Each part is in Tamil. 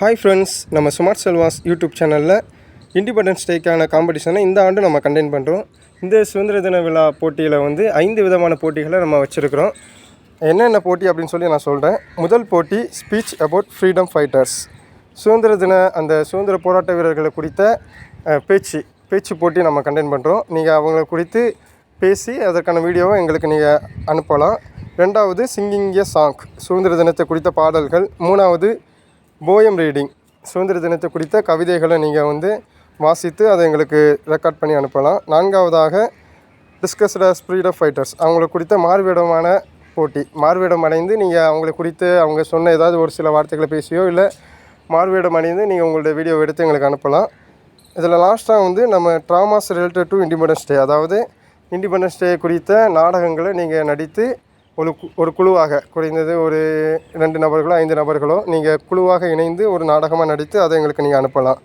ஹாய் ஃப்ரெண்ட்ஸ் நம்ம ஸ்மார்ட் செல்வாஸ் யூடியூப் சேனலில் இண்டிபெண்டன்ஸ் டேக்கான காம்படிஷனை இந்த ஆண்டு நம்ம கண்டெயின் பண்ணுறோம் இந்த சுதந்திர தின விழா போட்டியில் வந்து ஐந்து விதமான போட்டிகளை நம்ம வச்சுருக்கிறோம். என்னென்ன போட்டி அப்படின்னு சொல்லி நான் சொல்கிறேன் முதல் போட்டி ஸ்பீச் அபவுட் ஃப்ரீடம் ஃபைட்டர்ஸ் சுதந்திர தின அந்த சுதந்திர போராட்ட வீரர்களை குறித்த பேச்சு பேச்சு போட்டி நம்ம கண்டெயின் பண்ணுறோம் நீங்கள் அவங்கள குறித்து பேசி அதற்கான வீடியோவை எங்களுக்கு நீங்கள் அனுப்பலாம். ரெண்டாவது சிங்கிங் ஏ சாங் சுதந்திர தினத்தை குறித்த பாடல்கள். மூணாவது போயம் ரீடிங். சுதந்திர தினத்தை குறித்த கவிதைகளை நீங்கள் வந்து வாசித்து அதை எங்களுக்கு ரெக்கார்ட் பண்ணி அனுப்பலாம். நான்காவதாக டிஸ்கஸ்ட ஸ்பீட் ஆஃப் ஃபைட்டர்ஸ் அவங்கள குறித்த மாறுவேடமான போட்டி. மாறுவேடம் அடைந்து நீங்கள் அவங்கள குறித்து அவங்க சொன்ன ஏதாவது ஒரு சில வார்த்தைகளை பேசியோ இல்லை மாறுவேடம் அடைந்து நீங்கள் உங்களுடைய வீடியோ எடுத்து எங்களுக்கு அனுப்பலாம். இதில் லாஸ்ட்டாக வந்து நம்ம dramas related to independence day அதாவது இண்டிபெண்டன்ஸ் டே குறித்த நாடகங்களை நீங்கள் நடித்து ஒரு ஒரு குழுவாக குறைந்தது ஒரு ரெண்டு நபர்களோ ஐந்து நபர்களோ நீங்கள் குழுவாக இணைந்து ஒரு நாடகமாக நடித்து அதை எங்களுக்கு நீங்கள் அனுப்பலாம்.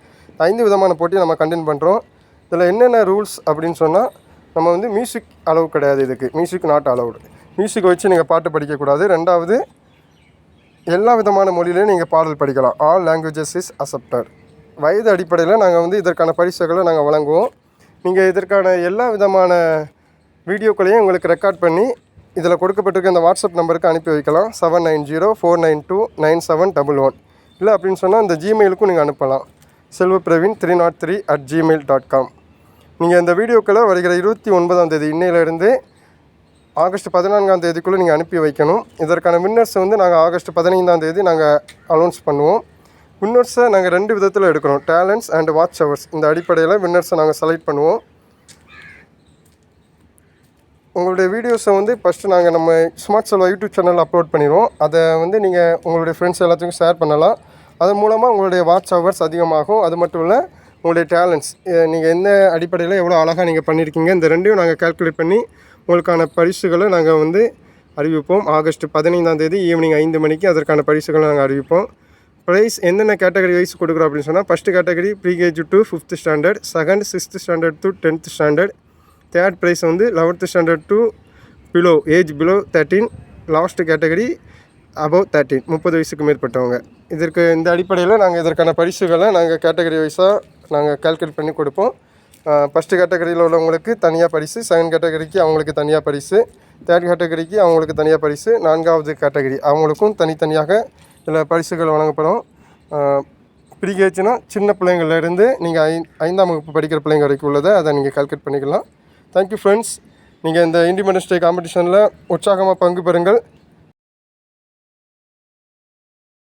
ஐந்து விதமான போட்டி நம்ம கண்டெயின் பண்ணுறோம் இதில் என்னென்ன ரூல்ஸ் அப்படின்னு சொன்னால் நம்ம வந்து மியூசிக் அளவு கிடையாது இதுக்கு. மியூசிக் நாட் அலவுடு மியூசிக் வச்சு நீங்கள் பாட்டு படிக்கக்கூடாது ரெண்டாவது எல்லா விதமான மொழியிலையும் நீங்கள் பாடல் படிக்கலாம். ஆல் லாங்குவேஜஸ் இஸ் அசப்டட் வயது அடிப்படையில் நாங்கள் வந்து இதற்கான பரிசுகளை நாங்கள் வழங்குவோம். நீங்கள் இதற்கான எல்லா விதமான வீடியோக்களையும் உங்களுக்கு ரெக்கார்ட் பண்ணி இதில் கொடுக்கப்பட்டிருக்க இந்த வாட்ஸ்அப் நம்பருக்கு அனுப்பி வைக்கலாம். Seven nine zero four nine two nine seven double one இல்லை அப்படின்னு சொன்னால் இந்த ஜிமெயிலுக்கும் நீங்கள் அனுப்பலாம். Selva Praveen three nought three at Gmail dot com நீங்கள் இந்த வீடியோக்களை வருகிற இருபத்தி ஒன்பதாம் தேதி இன்னையிலேருந்து ஆகஸ்ட் பதினான்காம் தேதிக்குள்ளே நீங்கள் அனுப்பி வைக்கணும். இதற்கான வின்னர்ஸ் வந்து நாங்கள் ஆகஸ்ட் பதினைந்தாம் தேதி நாங்கள் அனௌன்ஸ் பண்ணுவோம். வின்னர்ஸை நாங்கள் ரெண்டு விதத்தில் எடுக்கிறோம். டேலண்ட்ஸ் அண்ட் வாட்ச் ஹவர்ஸ் இந்த அடிப்படையில் வின்னர்ஸை நாங்கள் செலக்ட் பண்ணுவோம். உங்களுடைய வீடியோஸை வந்து ஃபஸ்ட்டு நாங்கள் நம்ம smart Selva YouTube channel upload பண்ணிடுவோம். அதை வந்து நீங்கள் உங்களுடைய ஃப்ரெண்ட்ஸ் எல்லாத்துக்கும் ஷேர் பண்ணலாம். அதன் மூலமாக உங்களுடைய வாட்ச் ஹவர்ஸ் அதிகமாகும். அது மட்டும் இல்லை உங்களுடைய டேலண்ட்ஸ் நீங்கள் எந்த அடிப்படையில் எவ்வளோ அழகாக நீங்கள் பண்ணியிருக்கீங்க இந்த ரெண்டையும் நாங்கள் கால்குலேட் பண்ணி உங்களுக்கான பரிசுகளை நாங்கள் வந்து அறிவிப்போம். ஆகஸ்ட் பதினைந்தாம் தேதி ஈவினிங் ஐந்து மணிக்கு அதற்கான பரிசுகளை நாங்கள் அறிவிப்போம். ப்ரைஸ் என்னென்ன கேட்டகரி வைஸ் கொடுக்குறோம் அப்படின்னு சொன்னால் first category pre KG to fifth standard second sixth standard to tenth standard third prize வந்து eleventh standard to below age below thirteen last category above thirteen முப்பது வயசுக்கு மேற்பட்டவங்க. இதற்கு இந்த அடிப்படையில் நாங்கள் இதற்கான பரிசுகளை நாங்கள் கேட்டகரி வைஸாக நாங்கள் கால்குலேட் பண்ணி கொடுப்போம். ஃபஸ்ட்டு கேட்டகரியில் உள்ளவங்களுக்கு தனியாக பரிசு செகண்ட் கேட்டகரிக்கு அவங்களுக்கு தனியாக பரிசு தேர்ட் கேட்டகரிக்கு அவங்களுக்கு தனியாக பரிசு நான்காவது கேட்டகரி அவங்களுக்கும் தனித்தனியாக இதில் பரிசுகள் வழங்கப்படும். ப்ரீகேஜ்னா சின்ன பிள்ளைங்கள்லேருந்து நீங்கள் ஐ ஐந்தாம் வகுப்பு படிக்கிற பிள்ளைங்க வரைக்கும் உள்ளதை அதை நீங்கள் கால்குலேட் பண்ணிக்கலாம். தேங்க்யூ ஃப்ரெண்ட்ஸ் நீங்கள் இந்த இண்டிபெண்டன்ஸ் டே காம்படிஷனில் உற்சாகமாக பங்கு பெறுங்கள்.